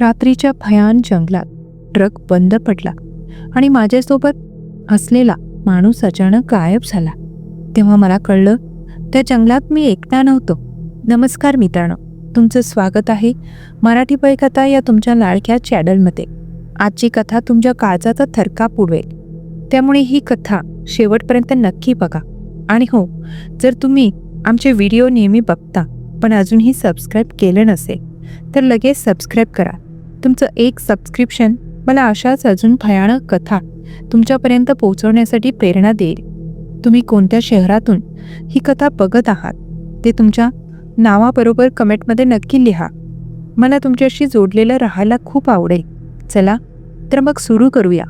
रात्रीच्या भयान जंगलात ट्रक बंद पडला आणि माझ्यासोबत असलेला माणूस अचानक गायब झाला. तेव्हा मला कळलं त्या जंगलात मी एकटा नव्हतो. नमस्कार मित्रांनो तुमचं स्वागत आहे मराठी कथा या तुमच्या लाडक्या चॅनलमध्ये. आजची कथा तुमच्या काळजाचा थरकाप उडवेल त्यामुळे ही कथा शेवटपर्यंत नक्की बघा. आणि हो जर तुम्ही आमचे व्हिडिओ नेहमी बघता पण अजूनही सबस्क्राईब केलं नसेल तर लगेच सबस्क्राईब करा. तुमचं एक सबस्क्रिप्शन मला अशाच अजून भयानक कथा तुमच्यापर्यंत पोहोचवण्यासाठी प्रेरणा देईल. तुम्ही कोणत्या शहरातून ही कथा बघत आहात? ते तुमच्या नावाबरोबर कमेंटमध्ये नक्की लिहा. मला तुमच्याशी जोडलेलं राहायला खूप आवडेल. चला तर मग सुरू करूया.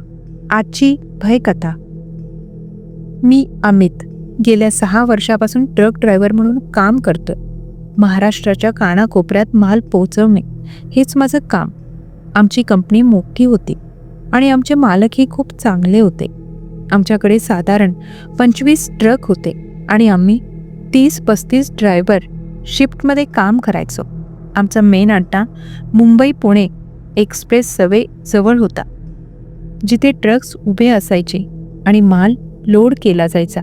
आजची भयकथा मी अमित गेल्या सहा वर्षापासून ट्रक ड्रायव्हर म्हणून काम करतोय. महाराष्ट्राच्या कानाकोपऱ्यात माल पोहोचवणे हेच माझं काम. आमची कंपनी मोठी होती आणि आमचे मालकही खूप चांगले होते. आमच्याकडे साधारण पंचवीस ट्रक होते आणि आम्ही तीस पस्तीस ड्रायव्हर शिफ्टमध्ये काम करायचो. आमचा मेन अड्डा मुंबई पुणे एक्सप्रेस सवे जवळ होता. जिथे ट्रक्स उभे असायचे आणि माल लोड केला जायचा.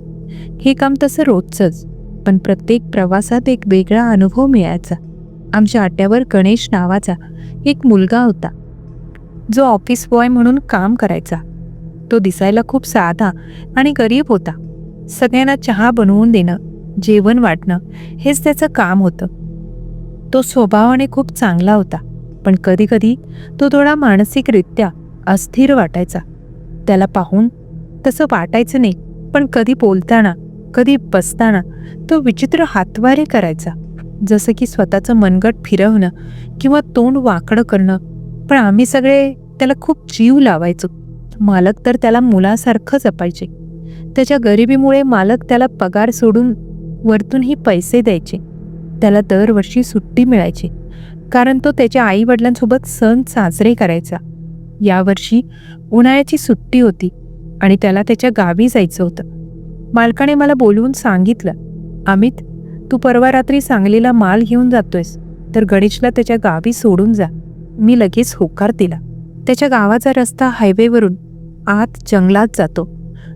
हे काम तसं रोजचंच पण प्रत्येक प्रवासात एक वेगळा अनुभव मिळायचा. आमच्या अड्ड्यावर गणेश नावाचा एक मुलगा होता. जो ऑफिस बॉय म्हणून काम करायचा. तो दिसायला खूप साधा आणि गरीब होता. सगळ्यांना चहा बनवून देणं जेवण वाटणं हेच त्याचं काम होतं. तो स्वभावाने खूप चांगला होता पण कधीकधी तो थोडा मानसिकरित्या अस्थिर वाटायचा. त्याला पाहून तसं वाटायचं नाही पण कधी बोलताना कधी बसताना तो विचित्र हातवारे करायचा. जसं की स्वतःचं मनगट फिरवणं किंवा तोंड वाकडं करणं. पण आम्ही सगळे त्याला खूप जीव लावायचो. मालक तर त्याला मुलासारखं जपायचे. त्याच्या गरिबीमुळे मालक त्याला पगार सोडून वरतूनही पैसे द्यायचे. त्याला दरवर्षी सुट्टी मिळायची. कारण तो त्याच्या आई वडिलांसोबत सण साजरे करायचा. यावर्षी उन्हाळ्याची सुट्टी होती आणि त्याला त्याच्या गावी जायचं होतं. मालकाने मला बोलवून सांगितलं अमित तू परवा रात्री सांगलीला माल घेऊन जातोयस तर गणेशला त्याच्या गावी सोडून जा. मी लगेच होकार दिला. त्याच्या गावाचा रस्ता हायवेवरून आत जंगलात जातो.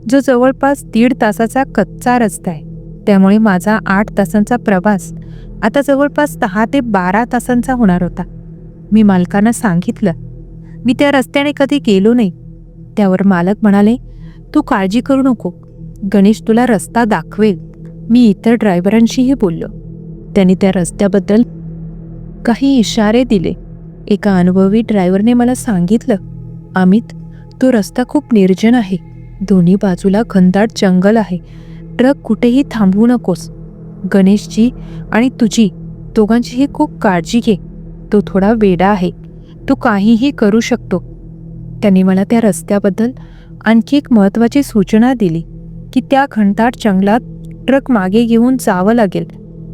जो जवळपास दीड तासाचा कच्चा रस्ता आहे. त्यामुळे माझा आठ तासांचा प्रवास आता जवळपास दहा ते बारा तासांचा होणार होता. मी मालकांना सांगितलं मी त्या रस्त्याने कधी गेलो नाही. त्यावर मालक म्हणाले तू काळजी करू नको. गणेश तुला रस्ता दाखवेल. मी इतर ड्रायव्हरांशीही बोललो. त्यांनी त्या रस्त्याबद्दल काही इशारे दिले. एका अनुभवी ड्रायव्हरने मला सांगितलं अमित तो रस्ता खूप निर्जन आहे. दोन्ही बाजूला घनदाट जंगल आहे. ट्रक कुठेही थांबवू नकोस. गणेशजी आणि तुझी दोघांचीही खूप काळजी घे. तो थोडा वेडा आहे. तो काहीही करू शकतो. त्याने मला त्या रस्त्याबद्दल आणखी एक महत्त्वाची सूचना दिली की त्या घनदाट जंगलात ट्रक मागे घेऊन जावं लागेल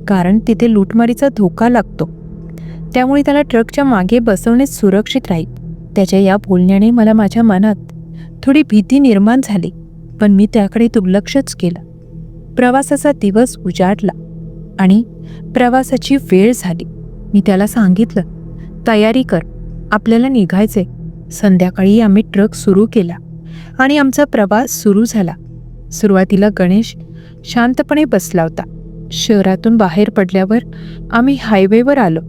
कारण तिथे लूटमारीचा धोका लागतो. त्यामुळे त्याला ट्रकच्या मागे बसवणे सुरक्षित राहील. त्याच्या या बोलण्याने मला माझ्या मनात थोडी भीती निर्माण झाली पण मी त्याकडे दुर्लक्षच केलं. प्रवासाचा दिवस उजाडला आणि प्रवासाची वेळ झाली. मी त्याला सांगितलं तयारी कर आपल्याला निघायचे संध्याकाळी आम्ही ट्रक सुरू केला आणि आमचा प्रवास सुरू झाला. सुरुवातीला गणेश शांतपणे बसला होता. शहरातून बाहेर पडल्यावर आम्ही हायवेवर आलो.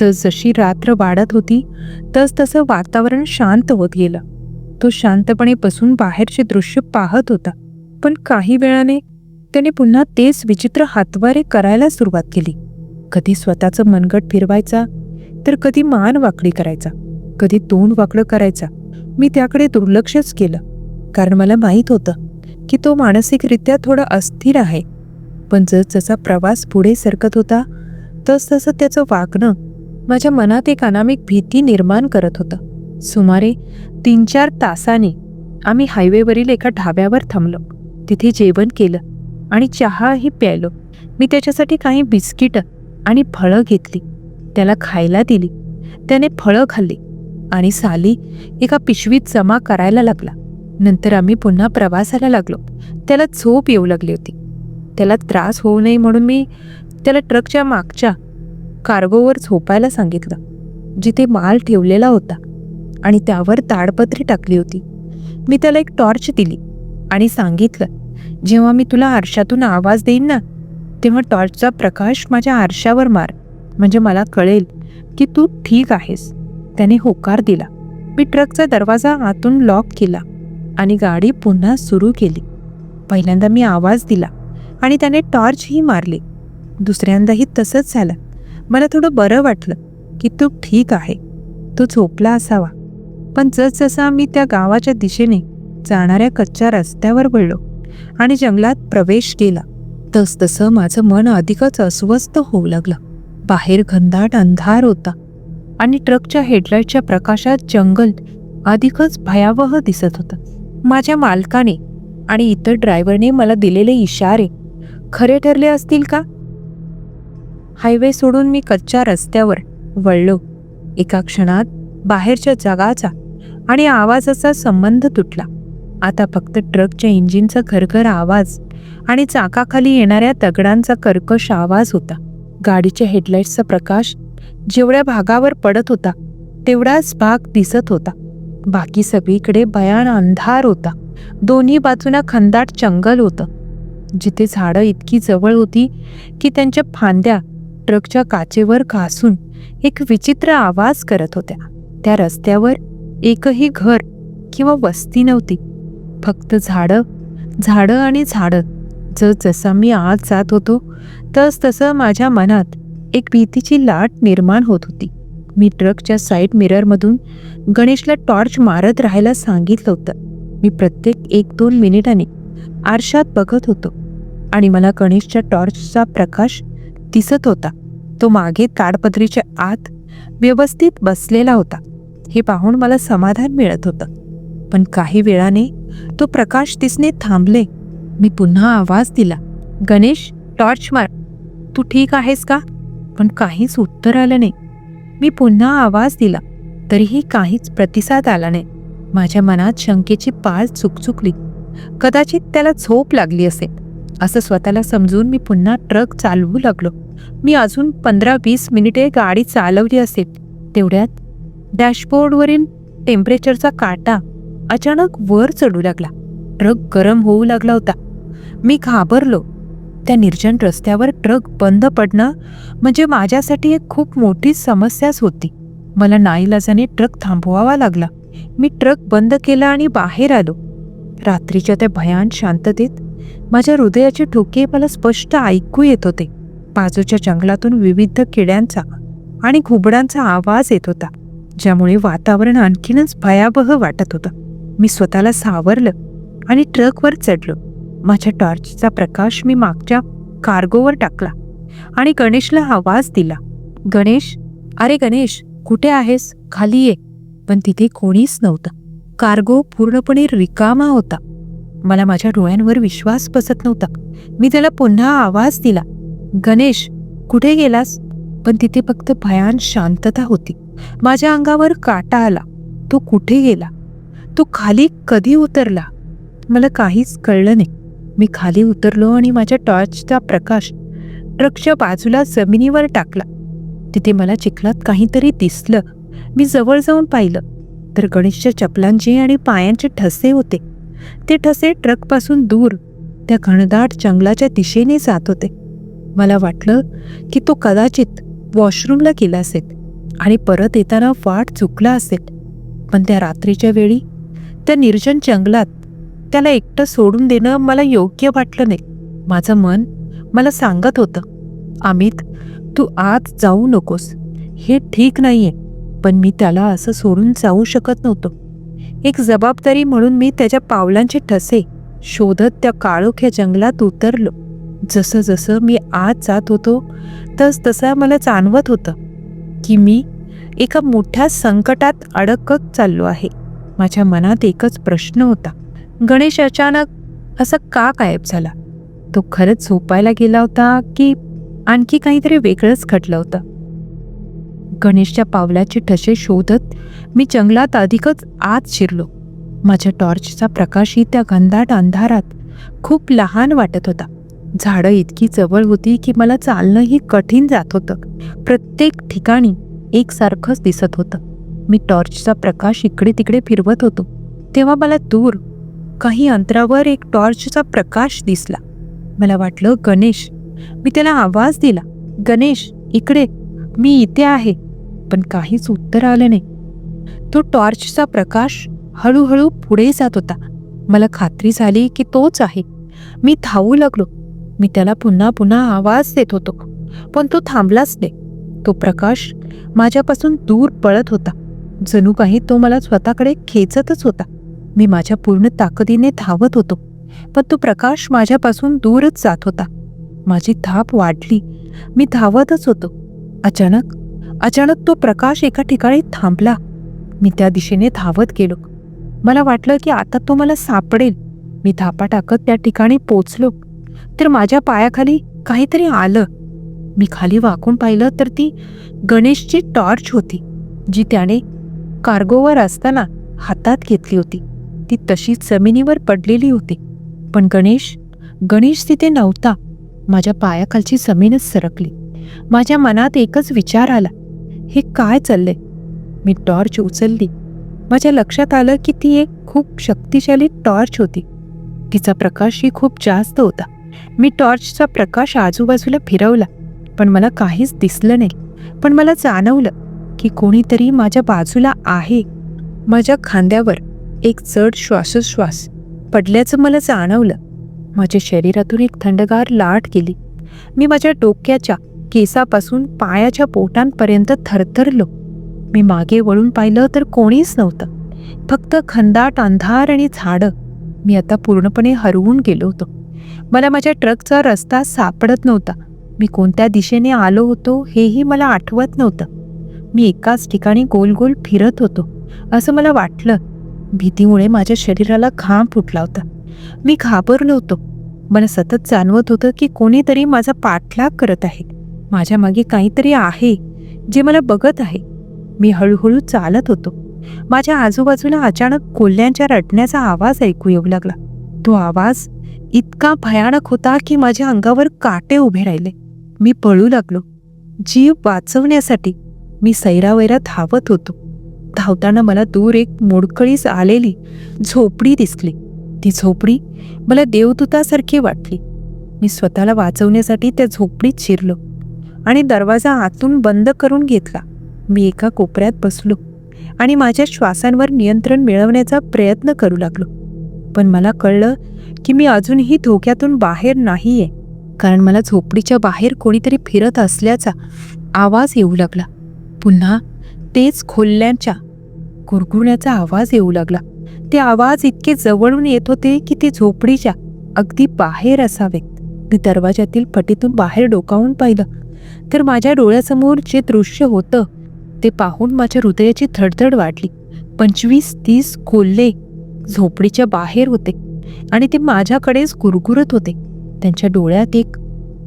जसजशी रात्र वाढत होती तसतसं वातावरण शांत होत गेलं. तो शांतपणे बसून बाहेरचे दृश्य पाहत होता. पण काही वेळाने त्याने पुन्हा तेच विचित्र हातवारे करायला सुरुवात केली. कधी स्वतःचं मनगट फिरवायचा तर कधी मान वाकडी करायचा कधी तोंड वाकडं करायचा. मी त्याकडे दुर्लक्षच केलं. कारण मला माहीत होतं की तो मानसिकरित्या थोडा अस्थिर आहे. पण जसजसा प्रवास पुढे सरकत होता तसतसं त्याचं वागणं माझ्या मनात एक अनामिक भीती निर्माण करत होतं. सुमारे तीन चार तासांनी आम्ही हायवेवरील एका ढाब्यावर थांबलो. तिथे जेवण केलं आणि चहाही प्यायलो. मी त्याच्यासाठी काही बिस्किटं आणि फळं घेतली. त्याला खायला दिली. त्याने फळं खाल्ली आणि साली एका पिशवीत जमा करायला लागला. नंतर आम्ही पुन्हा प्रवासाला लागलो. त्याला झोप येऊ लागली होती. त्याला त्रास होऊ नये म्हणून मी त्याला ट्रकच्या मागच्या कार्गोवर झोपायला सांगितलं जिथे माल ठेवलेला होता. आणि त्यावर ताडपत्री टाकली होती. मी त्याला एक टॉर्च दिली आणि सांगितलं जेव्हा मी तुला आरशातून आवाज देईन ना तेव्हा टॉर्चचा प्रकाश माझ्या आरशावर मार. म्हणजे मला कळेल की तू ठीक आहेस. त्याने होकार दिला. मी ट्रकचा दरवाजा आतून लॉक केला आणि गाडी पुन्हा सुरू केली. पहिल्यांदा मी आवाज दिला आणि त्याने टॉर्चही मारली. दुसऱ्यांदाही तसंच झालं. मला थोडं बरं वाटलं की तू ठीक आहे. तो झोपला असावा. पण जसजसा मी त्या गावाच्या दिशेने जाणाऱ्या कच्च्या रस्त्यावर वळलो आणि जंगलात प्रवेश केला तसतसं माझं मन अधिकच अस्वस्थ होऊ लागलं. बाहेर घनदाट अंधार होता आणि ट्रकच्या हेडलाईटच्या प्रकाशात जंगल अधिकच भयावह दिसत होतं. माझ्या मालकाने आणि इतर ड्रायव्हरने मला दिलेले इशारे खरे ठरले असतील का? हायवे सोडून मी कच्च्या रस्त्यावर वळलो. एका क्षणात बाहेरच्या जगाचा आणि आवाजाचा संबंध तुटला. आता फक्त ट्रकच्या इंजिनचा खरखर आवाज आणि चाकाखाली येणाऱ्या दगडांचा कर्कश आवाज होता. गाडीच्या हेडलाईट्सचा प्रकाश जेवढ्या भागावर पडत होता तेवढाच भाग दिसत होता. बाकी सगळीकडे भयान अंधार होता. दोन्ही बाजूला खंदाट जंगल होतं. जिथे झाडं इतकी जवळ होती की त्यांच्या फांद्या ट्रकच्या काचेवर घासून एक विचित्र आवाज करत होत्या. त्या रस्त्यावर एकही घर किंवा वस्ती नव्हती. फक्त झाडं झाडं आणि झाडं. जसजसा मी आत जात होतो तस तसं माझ्या मनात एक भीतीची लाट निर्माण होत होती. मी ट्रकच्या साईड मिररमधून गणेशला टॉर्च मारत राहायला सांगितलं होतं. मी प्रत्येक एक दोन मिनिटांनी आरशात बघत होतो. आणि मला गणेशच्या टॉर्चचा प्रकाश दिसत होता. तो मागे ताडपत्रीच्या आत व्यवस्थित बसलेला होता. हे पाहून मला समाधान मिळत होतं. पण काही वेळाने तो प्रकाश दिसणे थांबले. मी पुन्हा आवाज दिला. गणेश टॉर्च मार. तू ठीक आहेस का? पण काहीच उत्तर आलं नाही. मी पुन्हा आवाज दिला. तरीही काहीच प्रतिसाद आला नाही. माझ्या मनात शंकेची पाळ चुकचुकली. कदाचित त्याला झोप लागली असेल. असं स्वतःला समजून मी पुन्हा ट्रक चालवू लागलो. मी अजून पंधरा वीस मिनिटे गाडी चालवली असेल तेवढ्यात डॅशबोर्डवरील टेम्परेचरचा काटा अचानक वर चढू लागला. ट्रक गरम होऊ लागला होता. मी घाबरलो. त्या निर्जन रस्त्यावर ट्रक बंद पडणं म्हणजे माझ्यासाठी एक खूप मोठी समस्याच होती. मला नाईलाजाने ट्रक थांबवावा लागला. मी ट्रक बंद केला आणि बाहेर आलो. रात्रीच्या त्या भयान शांततेत माझ्या हृदयाचे ठोके मला स्पष्ट ऐकू येत होते. बाजूच्या जंगलातून विविध किड्यांचा आणि घुबडांचा आवाज येत होता ज्यामुळे वातावरण आणखीनच भयावह वाटत होतं. मी स्वतःला सावरलं आणि ट्रकवर चढलो. माझ्या टॉर्चचा प्रकाश मी मागच्या कार्गोवर टाकला आणि गणेशला आवाज दिला. गणेश अरे गणेश कुठे आहेस? खाली ये. पण तिथे कोणीच नव्हतं. कार्गो पूर्णपणे रिकामा होता. मला माझ्या डोळ्यांवर विश्वास बसत नव्हता. मी त्याला पुन्हा आवाज दिला गणेश कुठे गेलास? पण तिथे फक्त भयान शांतता होती. माझ्या अंगावर काटा आला तो कुठे गेला? तो खाली कधी उतरला? मला काहीच कळलं नाही. मी खाली उतरलो आणि माझ्या टॉर्चचा प्रकाश ट्रकच्या बाजूला जमिनीवर टाकला. तिथे मला चिखलात काहीतरी दिसलं. मी जवळ जाऊन पाहिलं. तर गणेशच्या चपलांचे आणि पायांचे ठसे होते. ते ठसे ट्रकपासून दूर त्या घनदाट जंगलाच्या दिशेने जात होते. मला वाटलं की तो कदाचित वॉशरूमला गेला असेल आणि परत येताना वाट चुकला असेल. पण त्या रात्रीच्या वेळी त्या निर्जन जंगलात त्याला एकटं सोडून देणं मला योग्य वाटलं नाही. माझं मन मला सांगत होतं अमित तू आत जाऊ नकोस. हे ठीक नाहीये पण मी त्याला असं सोडून जाऊ शकत नव्हतो. एक जबाबदारी म्हणून मी त्याच्या पावलांचे ठसे शोधत त्या काळोख्या जंगलात उतरलो. जसं जसं मी आत जात होतो तस तसं मला जाणवत होतं की मी एका मोठ्या संकटात अडकत चाललो आहे. माझ्या मनात एकच प्रश्न होता. गणेश अचानक असा का गायब झाला? तो खरंच झोपायला गेला होता की आणखी काहीतरी वेगळंच घडलं होतं? गणेशच्या पावलाचे ठसे शोधत मी जंगलात अधिकच आत शिरलो. माझ्या टॉर्चचा प्रकाशही त्या घनदाट अंधारात खूप लहान वाटत होता. झाडं इतकी जवळ होती की मला चालणंही कठीण जात होतं. प्रत्येक ठिकाणी एकसारखंच दिसत होतं. मी टॉर्चचा प्रकाश इकडे तिकडे फिरवत होतो. तेव्हा मला दूर काही अंतरावर एक टॉर्चचा प्रकाश दिसला. मला वाटलं गणेश. मी त्याला आवाज दिला गणेश इकडे. मी इथे आहे. पण काहीच उत्तर आलं नाही. तो टॉर्चचा प्रकाश हळूहळू पुढे जात होता. मला खात्री झाली की तोच आहे. मी धावू लागलो. मी त्याला पुन्हा पुन्हा आवाज देत होतो. पण तो थांबलाच नाही. तो प्रकाश माझ्यापासून दूर पळत होता. जणू काही तो मला स्वतःकडे खेचतच होता. मी माझ्या पूर्ण ताकदीने धावत होतो. पण तो प्रकाश माझ्यापासून दूरच जात होता. माझी धाप वाढली. मी धावतच होतो. अचानक अचानक तो प्रकाश एका ठिकाणी थांबला. मी त्या दिशेने धावत गेलो. मला वाटलं की आता तो मला सापडेल. मी धापा टाकत त्या ठिकाणी पोचलो. तर माझ्या पायाखाली काहीतरी आलं. मी खाली वाकून पाहिलं तर ती गणेशची टॉर्च होती जी त्याने कार्गोवर असताना हातात घेतली होती. ती तशीच जमिनीवर पडलेली होती. पण गणेश गणेश तिथे नव्हता. माझ्या पायाखालची जमीनच सरकली. माझ्या मनात एकच विचार आला. हे काय चाललंय? मी टॉर्च उचलली. माझ्या लक्षात आलं की ती एक खूप शक्तिशाली टॉर्च होती. तिचा प्रकाशही खूप जास्त होता. मी टॉर्चचा प्रकाश आजूबाजूला फिरवला पण मला काहीच दिसलं नाही. पण मला जाणवलं की कोणीतरी माझ्या बाजूला आहे. माझ्या खांद्यावर एक जड श्वासोश्वास पडल्याचं मला जाणवलं. माझ्या शरीरातून एक थंडगार लाट गेली. मी माझ्या डोक्याच्या केसापासून पायाच्या पोटांपर्यंत थरथरलो. मी मागे वळून पाहिलं तर कोणीच नव्हतं. फक्त खंदाट अंधार आणि झाडं. मी आता पूर्णपणे हरवून गेलो होतो. मला माझ्या ट्रकचा रस्ता सापडत नव्हता. मी कोणत्या दिशेने आलो होतो हेही मला आठवत नव्हतं. मी एकाच ठिकाणी गोल गोल फिरत होतो. असं मला वाटलं. भीतीमुळे माझ्या शरीराला घाम फुटला होता. मी घाबरलो होतो. मला सतत जाणवत होतं की कोणीतरी माझा पाठलाग करत आहे. माझ्या मागे काहीतरी आहे जे मला बघत आहे. मी हळूहळू चालत होतो. माझ्या आजूबाजूला अचानक कोल्ह्यांच्या रडण्याचा आवाज ऐकू येऊ लागला. तो आवाज इतका भयानक होता की माझ्या अंगावर काटे उभे राहिले. मी पळू लागलो. जीव वाचवण्यासाठी मी सैरावैरा धावत होतो. धावताना मला दूर एक मोडकळीस आलेली झोपडी दिसली. ती झोपडी मला देवदूतासारखी वाटली. मी स्वतःला वाचवण्यासाठी त्या झोपडीत शिरलो. आणि दरवाजा आतून बंद करून घेतला. मी एका कोपऱ्यात बसलो आणि माझ्या श्वासांवर नियंत्रण मिळवण्याचा प्रयत्न करू लागलो. पण मला कळलं की मी अजूनही धोक्यातून बाहेर नाहीये कारण मला झोपडीच्या बाहेर कोणीतरी फिरत असल्याचा आवाज येऊ लागला. पुन्हा तेच खोलल्याच्या गुरगुण्याचा आवाज येऊ लागला. ते आवाज इतके जवळून येत होते की ते झोपडीच्या अगदी बाहेर असावेत. मी दरवाजातील फटीतून बाहेर डोकावून पाहिलं. तर माझ्या डोळ्यासमोर जे दृश्य होतं ते पाहून माझ्या हृदयाची थडथड वाढली पंचवीस तीस कोल्हे झोपडीच्या बाहेर होते आणि ते माझ्याकडेच गुरगुरत होते. त्यांच्या डोळ्यात एक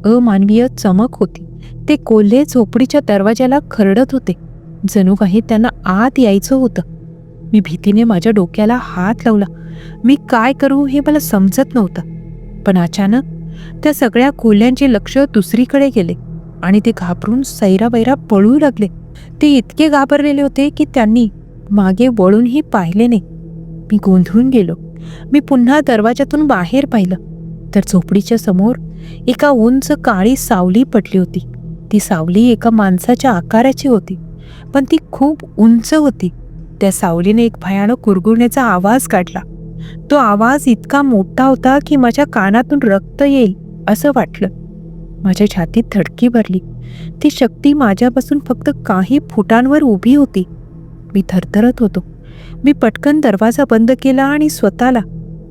अमानवीय चमक होती. ते कोल्हे झोपडीच्या दरवाजाला खरडत होते. जणू काही त्यांना आत यायचं होतं. मी भीतीने माझ्या डोक्याला हात लावला. मी काय करू हे मला समजत नव्हतं. पण अचानक त्या सगळ्या कोल्ह्यांचे लक्ष दुसरीकडे गेले. आणि ते घाबरून सैराबैरा पळू लागले. ते इतके घाबरलेले होते की त्यांनी मागे वळूनही पाहिले नाही. मी गोंधळून गेलो. मी पुन्हा दरवाजातून बाहेर पाहिलं. तर झोपडीच्या समोर एका उंच काळी सावली पडली होती. ती सावली एका माणसाच्या आकाराची होती पण ती खूप उंच होती. त्या सावलीने एक भयानक कुरगुरण्याचा आवाज काढला. तो आवाज इतका मोठा होता की माझ्या कानातून रक्त येईल असं वाटलं. माझ्या छातीत धडकी भरली. ती शक्ती माझ्यापासून फक्त काही फुटांवर उभी होती. मी थरथरत होतो. मी पटकन दरवाजा बंद केला आणि स्वतःला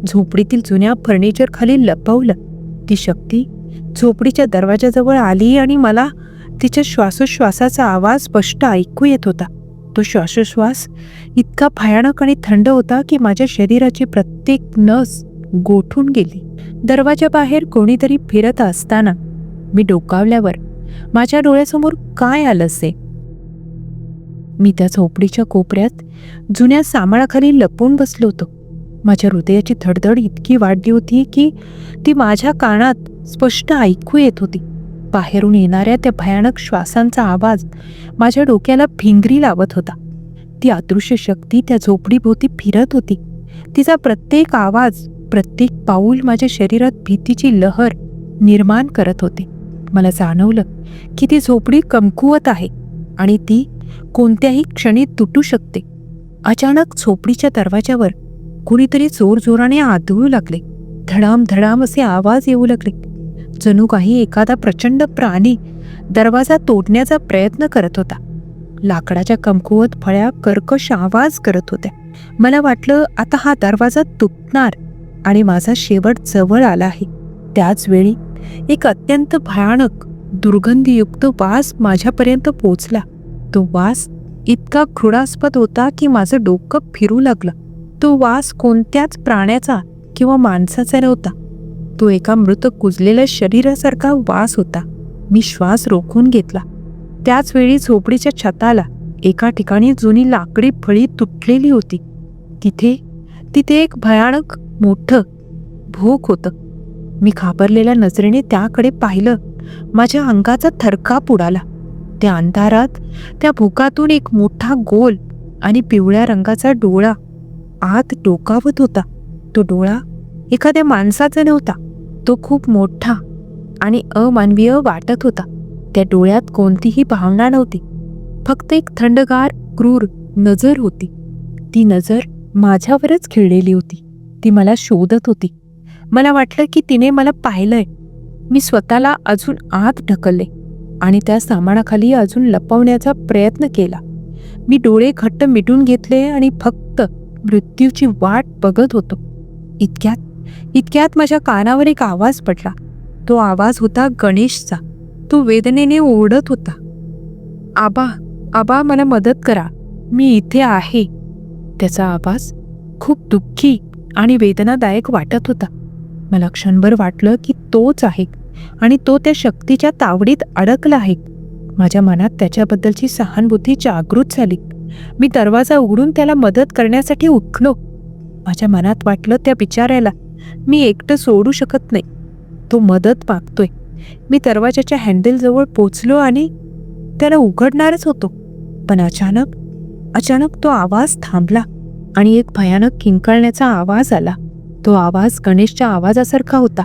झोपडीतील जुन्या फर्निचर खाली लपवलं. ती शक्ती झोपडीच्या दरवाजाजवळ आली आणि मला तिच्या श्वासोश्वासाचा आवाज स्पष्ट ऐकू येत होता. तो श्वासोश्वास इतका भयानक आणि थंड होता की माझ्या शरीराची प्रत्येक नस गोठून गेली. दरवाजाबाहेर कोणीतरी फिरत असताना मी डोकावल्यावर माझ्या डोळ्यासमोर काय आलं असे? मी त्या झोपडीच्या कोपऱ्यात जुन्या सामाळाखाली लपून बसलो होतो. माझ्या हृदयाची धडधड इतकी वाढली होती की ती माझ्या कानात स्पष्ट ऐकू येत होती. बाहेरून येणाऱ्या त्या भयानक श्वासांचा आवाज माझ्या डोक्याला भिंगरी लावत होता. ती अदृश्य शक्ती त्या झोपडीभोवती फिरत होती. तिचा प्रत्येक आवाज प्रत्येक पाऊल माझ्या शरीरात भीतीची लहर निर्माण करत होते. मला जाणवलं की ती झोपडी कमकुवत आहे आणि ती कोणत्याही क्षणी तुटू शकते. अचानक झोपडीच्या दरवाजावर कुणीतरी जोरजोराने आदळू लागले. धडाम धडाम असे आवाज येऊ लागले. जणू काही एखादा प्रचंड प्राणी दरवाजा तोडण्याचा प्रयत्न करत होता. लाकडाच्या कमकुवत फळ्या कर्कश आवाज करत होत्या. मला वाटलं आता हा दरवाजा तुटणार आणि माझा शेवट जवळ आला आहे. त्याच वेळी एक अत्यंत भयानक दुर्गंधीयुक्त वास माझ्यापर्यंत पोचला. तो वास इतका घृणास्पद होता की माझं डोकं फिरू लागलं. तो वास कोणत्याच प्राण्याचा किंवा माणसाचा नव्हता. तो एका मृत कुजलेल्या शरीरासारखा वास होता. मी श्वास रोखून घेतला. त्याच वेळी झोपडीच्या छताला एका ठिकाणी जुनी लाकडी फळी तुटलेली होती. तिथे तिथे एक भयानक मोठं भोक होतं. मी घाबरलेल्या नजरेने त्याकडे पाहिलं. माझ्या अंगाचा थरकाप उडाला त्या अंधारात त्या भुकातून एक मोठा गोल आणि पिवळ्या रंगाचा डोळा आत डोकावत होता. तो डोळा एखाद्या माणसाचा नव्हता. तो खूप मोठा आणि अमानवीय वाटत होता. त्या डोळ्यात कोणतीही भावना नव्हती. फक्त एक थंडगार क्रूर नजर होती. ती नजर माझ्यावरच खिळलेली होती. ती मला शोधत होती. मला वाटलं की तिने मला पाहिलंय. मी स्वतःला अजून आत ढकलले आणि त्या सामानाखाली अजून लपवण्याचा प्रयत्न केला. मी डोळे घट्ट मिटून घेतले आणि फक्त मृत्यूची वाट बघत होतो. इतक्यात इतक्यात माझ्या कानावर एक आवाज पडला. तो आवाज होता गणेशचा. तो वेदनेने ओरडत होता. आबा आबा मला मदत करा. मी इथे आहे. त्याचा आवाज खूप दुःखी आणि वेदनादायक वाटत होता. मला क्षणभर वाटलं की तोच आहे आणि तो त्या शक्तीच्या तावडीत अडकला आहे. माझ्या मनात त्याच्याबद्दलची सहानुभूती जागृत झाली. मी दरवाजा उघडून त्याला मदत करण्यासाठी उठलो. माझ्या मनात वाटलं त्या बिचाऱ्याला मी एकटं सोडू शकत नाही. तो मदत मागतोय. मी दरवाजाच्या हँडलजवळ पोचलो आणि त्याला उघडणारच होतो. पण अचानक अचानक तो आवाज थांबला आणि एक भयानक किंकाळण्याचा आवाज आला. तो आवाज गणेशच्या आवाजासारखा होता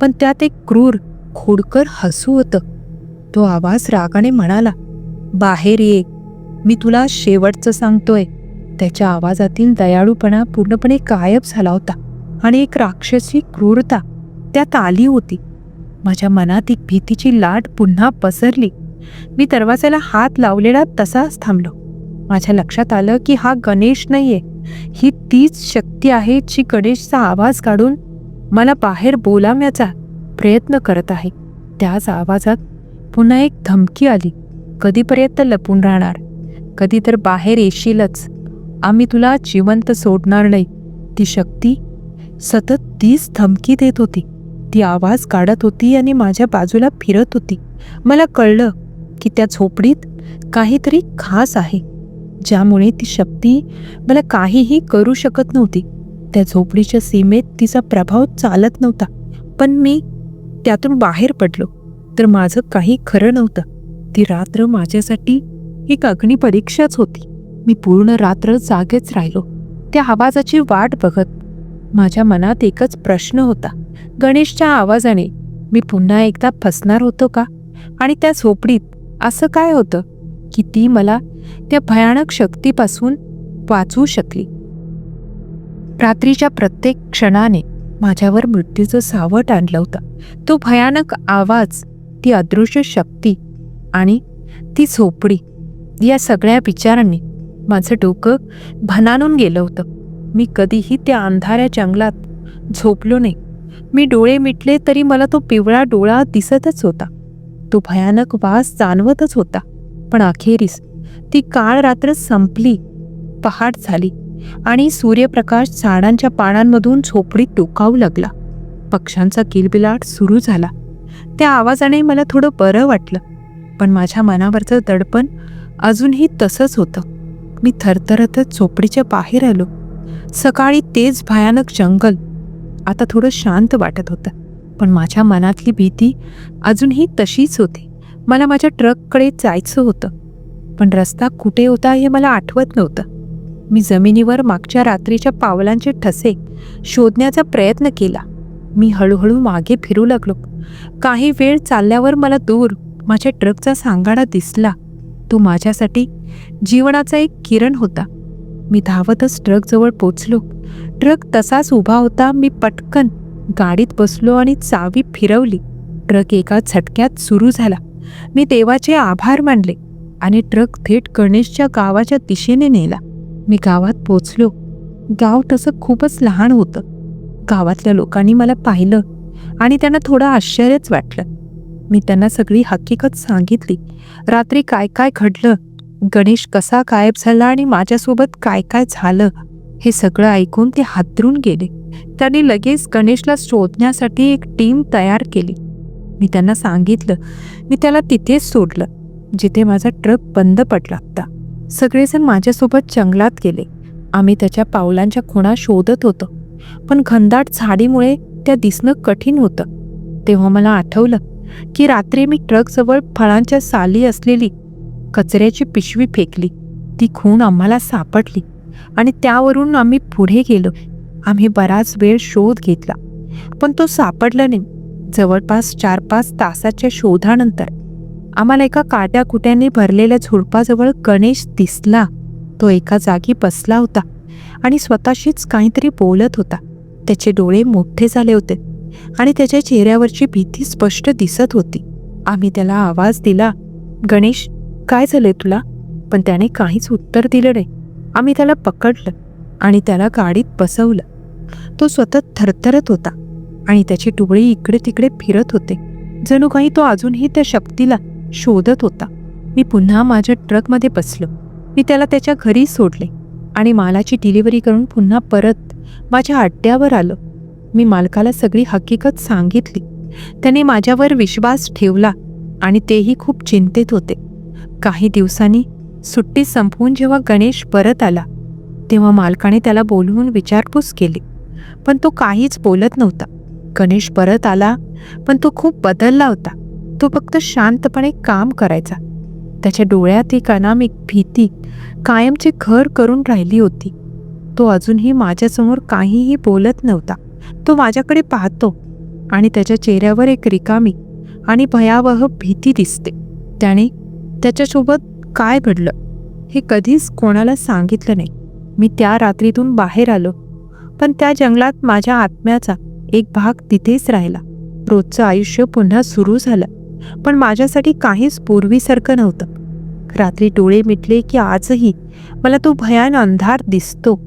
पण त्यात एक क्रूर खोडकर हसू होतं. तो आवाज रागाने म्हणाला बाहेर ये. मी तुला शेवटचं सांगतोय. त्याच्या आवाजातील दयाळूपणा पूर्णपणे गायब झाला होता आणि एक राक्षसी क्रूरता त्यात आली होती. माझ्या मनात एक भीतीची लाट पुन्हा पसरली. मी दरवाजाला हात लावलेला तसाच थांबलो. माझ्या लक्षात आलं की हा गणेश नाहीये. ही तीच शक्ती आहे जी गणेशचा आवाज काढून मला बाहेर बोलावण्याचा प्रयत्न करत आहे. त्याच आवाजात पुन्हा एक धमकी आली. कधीपर्यंत लपून राहणार? कधी तर बाहेर येशीलच. आम्ही तुला जिवंत सोडणार नाही. ती शक्ती सतत तीच धमकी देत होती. ती आवाज काढत होती आणि माझ्या बाजूला फिरत होती. मला कळलं की त्या झोपडीत काहीतरी खास आहे. ज्यामुळे ती शक्ती मला काहीही करू शकत नव्हती. त्या झोपडीच्या सीमेत तिचा प्रभाव चालत नव्हता पण मी त्यातून बाहेर पडलो तर माझं काही खरं नव्हतं. ती रात्र माझ्यासाठी एक अग्निपरीक्षाच होती. मी पूर्ण रात्र जागेच राहिलो. त्या आवाजाची वाट बघत माझ्या मनात एकच प्रश्न होता. गणेशच्या आवाजाने मी पुन्हा एकदा फसणार होतो का? आणि त्या झोपडीत असं काय होतं की ती मला त्या भयानक शक्तीपासून वाचवू शकली. रात्रीच्या प्रत्येक क्षणाने माझ्यावर मृत्यूचं सावट आणलं होतं. तो भयानक आवाज ती अदृश्य शक्ती आणि ती झोपडी या सगळ्या विचारांनी माझं डोकं भनानून गेलं होतं. मी कधीही त्या अंधाऱ्या जंगलात झोपलो नाही. मी डोळे मिटले तरी मला तो पिवळा डोळा दिसतच होता. तो भयानक वास जाणवतच होता. पण अखेरीस ती काळ रात्र संपली पहाट झाली आणि सूर्यप्रकाश झाडांच्या पानांमधून झोपडीत टोकावू लागला. पक्ष्यांचा किलबिलाट सुरू झाला. त्या आवाजाने मला थोडं बरं वाटलं पण माझ्या मनावरचं दडपण अजूनही तसंच होतं. मी थरथरतच झोपडीच्या बाहेर आलो. सकाळी तेच भयानक जंगल. आता थोडं शांत वाटत होतं पण माझ्या मनातली भीती अजूनही तशीच होती. मला माझ्या ट्रककडे जायचं होतं. पण रस्ता कुठे होता हे मला आठवत नव्हतं. मी जमिनीवर मागच्या रात्रीच्या पावलांचे ठसे शोधण्याचा प्रयत्न केला. मी हळूहळू मागे फिरू लागलो. काही वेळ चालल्यावर मला दूर माझ्या ट्रकचा सांगाडा दिसला. तो माझ्यासाठी जीवनाचा एक किरण होता. मी धावतच ट्रकजवळ पोचलो. ट्रक तसाच उभा होता. मी पटकन गाडीत बसलो आणि चावी फिरवली. ट्रक एका झटक्यात सुरू झाला. मी देवाचे आभार मानले. आणि ट्रक थेट गणेशच्या गावाच्या दिशेने नेला. मी गावात पोचलो. गाव तसं खूपच लहान होतं. गावातल्या लोकांनी मला पाहिलं आणि त्यांना थोडं आश्चर्यच वाटलं. मी त्यांना सगळी हकीकत सांगितली. रात्री काय काय घडलं? गणेश कसा गायब झाला आणि माझ्यासोबत काय काय झालं? हे सगळं ऐकून ते हादरून गेले. त्यांनी लगेच गणेशला शोधण्यासाठी एक टीम तयार केली. मी त्यांना सांगितलं. मी त्याला तिथेच सोडलं. जिथे माझा ट्रक बंद पडला होता. सगळेजण माझ्यासोबत जंगलात गेले. आम्ही त्याच्या पावलांच्या खुणा शोधत होतो. पण घनदाट झाडीमुळे त्या दिसणं कठीण होतं. तेव्हा मला आठवलं की रात्री मी ट्रकजवळ फळांच्या साली असलेली कचऱ्याची पिशवी फेकली. ती खूण आम्हाला सापडली आणि त्यावरून आम्ही पुढे गेलो. आम्ही बराच वेळ शोध घेतला. पण तो सापडला नाही. जवळपास चार पाच तासाच्या शोधानंतर आम्हाला एका काट्या कुट्याने भरलेल्या झुडपाजवळ गणेश दिसला. तो एका जागी बसला होता आणि स्वतःशीच काहीतरी बोलत होता. त्याचे डोळे मोठे झाले होते आणि त्याच्या चेहऱ्यावरची भीती स्पष्ट दिसत होती. आम्ही त्याला आवाज दिला गणेश काय झालंय तुला? पण त्याने काहीच उत्तर दिलं नाही. आम्ही त्याला पकडलं आणि त्याला गाडीत बसवलं. तो स्वतः थरथरत होता आणि त्याची डोळे इकडे तिकडे फिरत होते. जणू काही तो अजूनही त्या शक्तीला शोधत होता. मी पुन्हा माझ्या ट्रकमध्ये बसलो. मी त्याला त्याच्या घरी सोडले आणि मालाची डिलिव्हरी करून पुन्हा परत माझ्या अड्ड्यावर आलो. मी मालकाला सगळी हकीकत सांगितली. त्याने माझ्यावर विश्वास ठेवला आणि तेही खूप चिंतेत होते. काही दिवसांनी सुट्टी संपवून जेव्हा गणेश परत आला तेव्हा मालकाने त्याला बोलवून विचारपूस केली. पण तो काहीच बोलत नव्हता. गणेश परत आला पण तो खूप बदलला होता. तो फक्त शांतपणे काम करायचा. त्याच्या डोळ्यात एक अनामिक भीती कायमचे घर करून राहिली होती. तो अजूनही माझ्यासमोर काहीही बोलत नव्हता. तो माझ्याकडे पाहतो आणि त्याच्या चेहऱ्यावर एक रिकामी आणि भयावह भीती दिसते. त्याने त्याच्यासोबत काय घडलं हे कधीच कोणाला सांगितलं नाही. मी त्या रात्रीतून बाहेर आलो पण त्या जंगलात माझ्या आत्म्याचा एक भाग तिथेच राहिला. रोजचं आयुष्य पुन्हा सुरू झालं. पण माझ्यासाठी काहीच पूर्वीसारखं नव्हतं. रात्री डोळे मिटले की आजही मला तो भयान अंधार दिसतो.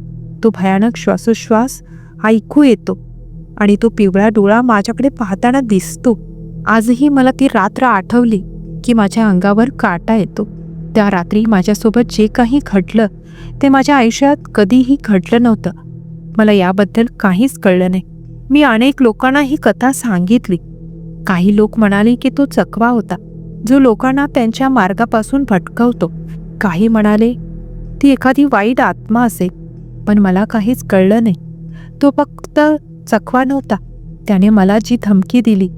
तो भयानक श्वासोश्वास ऐकू येतो आणि तो पिवळा डोळा माझ्याकडे पाहताना दिसतो. आजही मला ती रात्र आठवली की माझ्या अंगावर काटा येतो. त्या रात्री माझ्यासोबत जे काही घडलं ते माझ्या आयुष्यात कधीही घडलं नव्हतं. मला याबद्दल काहीच कळलं नाही. मी अनेक लोकांना ही कथा सांगितली. काही लोक म्हणाले की तो चकवा होता जो लोकांना त्यांच्या मार्गापासून भटकवतो. काही म्हणाले ती एखादी वाईट आत्मा असेल पण मला काहीच कळलं नाही. तो फक्त चकवा नव्हता. त्याने मला जी धमकी दिली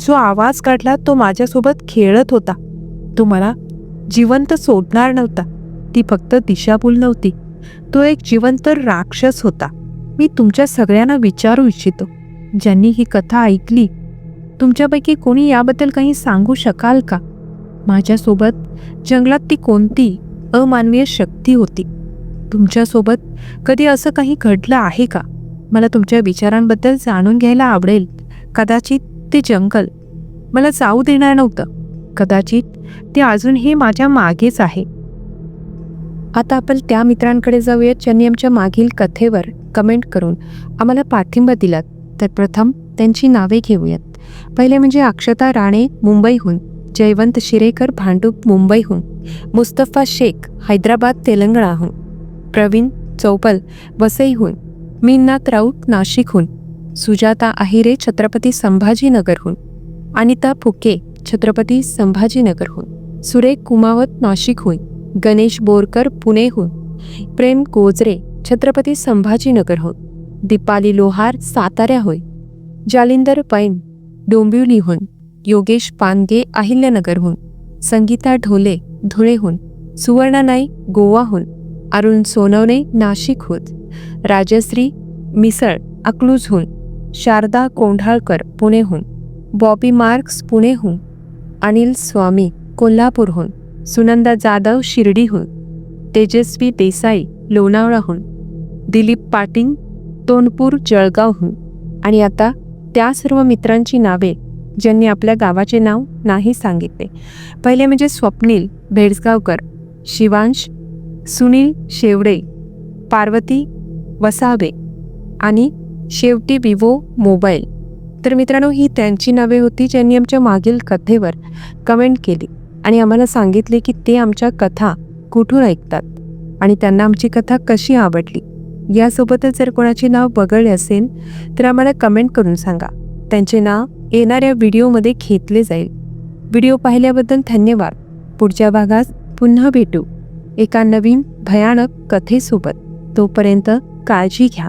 जो आवाज काढला तो माझ्यासोबत खेळत होता. तो मला जिवंत सोडणार नव्हता. ती फक्त दिशाभूल नव्हती. तो एक जिवंत राक्षस होता. मी तुमच्या सगळ्यांना विचारू इच्छितो. ज्यांनी ही कथा ऐकली तुमच्यापैकी कोणी याबद्दल काही सांगू शकाल का? माझ्यासोबत जंगलात ती कोणती अमानवीय शक्ती होती? तुमच्यासोबत कधी असं काही घडलं आहे का? मला तुमच्या विचारांबद्दल जाणून घ्यायला आवडेल. कदाचित ते जंगल मला जाऊ देणार नव्हतं. कदाचित ते अजूनही माझ्या मागेच आहे. आता आपण त्या मित्रांकडे जाऊयात ज्यांनी आमच्या मागील कथेवर कमेंट करून आम्हाला पाठिंबा दिलात. तर प्रथम त्यांची नावे घेऊयात. पहिले म्हणजे अक्षता राणे मुंबईहून जयवंत शिरेकर भांडूप मुंबईहून मुस्तफा शेख हैदराबाद तेलंगणाहून प्रवीण चौपल वसईहून मीननाथ राऊत नाशिकहून सुजाता आहिरे छत्रपती संभाजीनगरहून अनिता फुके छत्रपती संभाजीनगरहून सुरेख कुमावत नाशिकहून गणेश बोरकर पुणेहून प्रेम गोजरे छत्रपती संभाजीनगरहून दीपाली लोहार साताऱ्याहोय जालिंदर पैन डोंबिवलीहून योगेश पानगे अहिल्यानगरहून संगीता ढोले धुळेहून सुवर्णा नाईक गोवाहून अरुण सोनवणे नाशिकहून राजश्री मिसळ अकलूजहून शारदा कोंढाळकर पुणेहून बॉबी मार्क्स पुणेहून अनिल स्वामी कोल्हापूरहून सुनंदा जाधव शिर्डीहून तेजस्वी देसाई लोणावळाहून दिलीप पाटील तोनपूर जळगावहून आणि आता त्या सर्व मित्रांची नावे ज्यांनी आपल्या गावाचे नाव नाही सांगितले. पहिले म्हणजे स्वप्नील भेडसगावकर शिवांश सुनील शेवडे पार्वती वसावे आणि शेवटी विवो मोबाईल. तर मित्रांनो ही त्यांची नावे होती ज्यांनी आमच्या मागील कथेवर कमेंट केली आणि आम्हाला सांगितले की ते आमच्या कथा कुठून ऐकतात आणि त्यांना आमची कथा कशी आवडली. यासोबतच जर कोणाचे नाव बगळले असेल तर आम्हाला कमेंट करून सांगा. त्यांचे नाव येणाऱ्या व्हिडिओमध्ये घेतले जाईल. व्हिडिओ पाहिल्याबद्दल धन्यवाद. पुढच्या भागात पुन्हा भेटू. एका नवीन भयानक कथेसोबत. तोपर्यंत काळजी घ्या.